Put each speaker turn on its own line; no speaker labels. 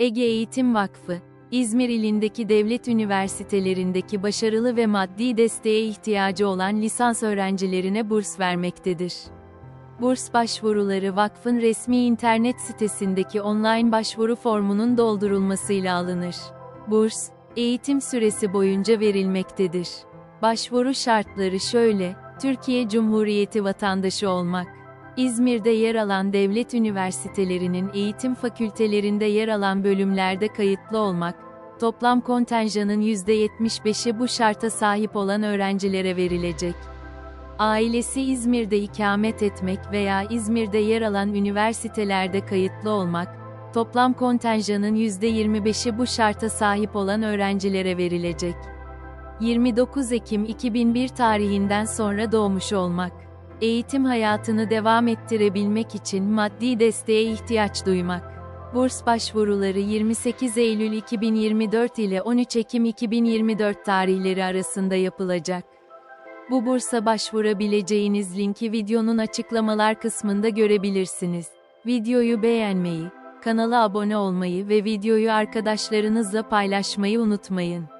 Ege Eğitim Vakfı, İzmir ilindeki devlet üniversitelerindeki başarılı ve maddi desteğe ihtiyacı olan lisans öğrencilerine burs vermektedir. Burs başvuruları vakfın resmi internet sitesindeki online başvuru formunun doldurulmasıyla alınır. Burs, eğitim süresi boyunca verilmektedir. Başvuru şartları şöyle, Türkiye Cumhuriyeti vatandaşı olmak, İzmir'de yer alan devlet üniversitelerinin eğitim fakültelerinde yer alan bölümlerde kayıtlı olmak, toplam kontenjanın %75'i bu şarta sahip olan öğrencilere verilecek. Ailesi İzmir'de ikamet etmek veya İzmir'de yer alan üniversitelerde kayıtlı olmak, toplam kontenjanın %25'i bu şarta sahip olan öğrencilere verilecek. 29 Ekim 2001 tarihinden sonra doğmuş olmak. Eğitim hayatını devam ettirebilmek için maddi desteğe ihtiyaç duymak. Burs başvuruları 28 Eylül 2024 ile 13 Ekim 2024 tarihleri arasında yapılacak. Bu bursa başvurabileceğiniz linki videonun açıklamalar kısmında görebilirsiniz. Videoyu beğenmeyi, kanala abone olmayı ve videoyu arkadaşlarınızla paylaşmayı unutmayın.